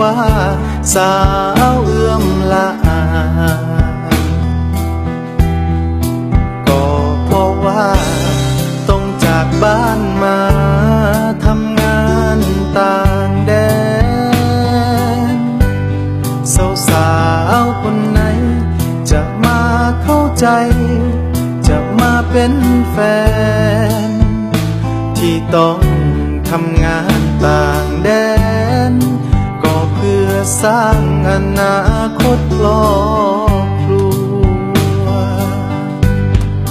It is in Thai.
ว่า สาวเอื้อมละอาก็เพราะว่าต้องจากบ้านมาทำงานต่างแดนสาวสาวคนไหน จะมาเข้าใจ จะมาเป็นแฟน ที่ต้องทำงานต่างแดน สร้างอนาคตรอ